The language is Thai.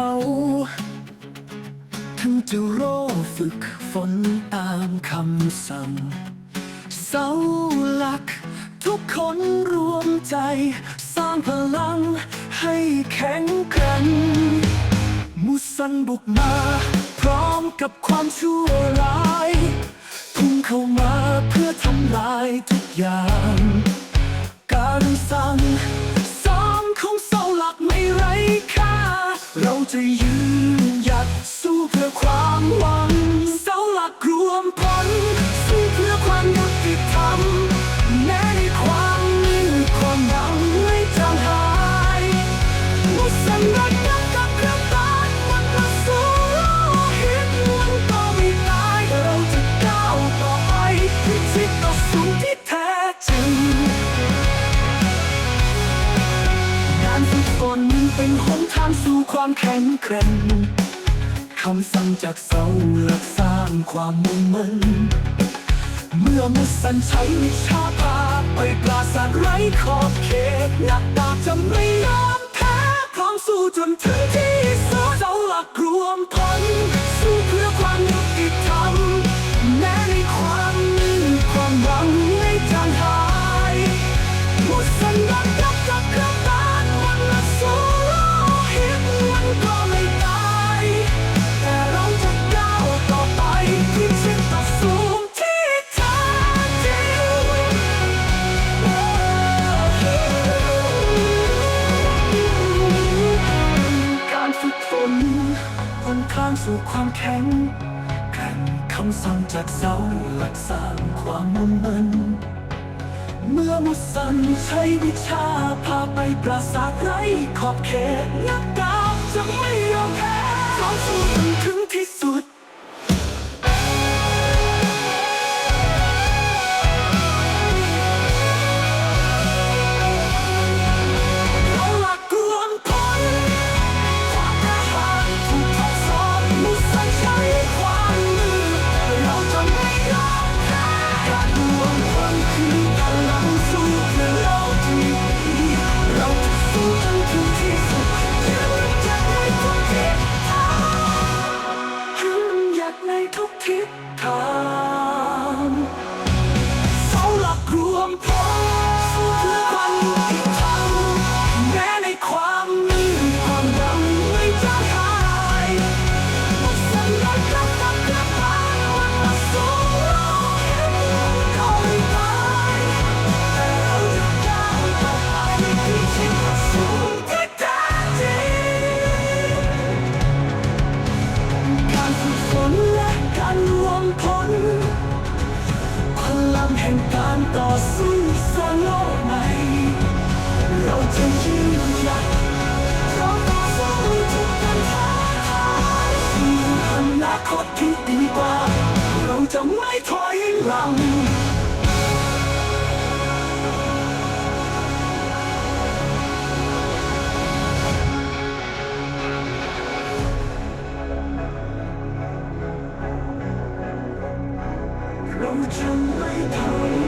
เขาทั้งจะรอฝึกฝนตามคำสั่ง เสาหลัก ทุกคนรวมใจ สร้างพลังให้แข็งแกร่งมุสันบุกมา พร้อมกับความชั่วร้าย พุ่งเข้ามาเพื่อทำลายทุกอย่าง จะยืานทางสู่ความแข็งแกร่งคำสั่งจากเสาหลักสร้างความมุ่งมั่นเมื่อมุสันใช้วิชาพาไปปราศาสตร์ไร้ขอบเขตหนักดาบจะไม่ยอมแพ้พร้อมสู้จนถึงที่ บนทางสู่ความแข็งแกร่งคำสั่งจากเสาหลักสร้างความมุ่งมั่นเมื่อมุสันใช้วิชาพาไปปราสาทไร้ขอบเขตนักดาบจะไม่ยอมแพ้ต่อสู้ ในทุกทิศทาง การต่อสู้สร้โลกใหม่ เราจะยืนหยัดเราต่อสู้ทุกปัญหามีอนาคตที่ดีกว่า เราจะไม่ถอยหลังเราจะไม่ถอย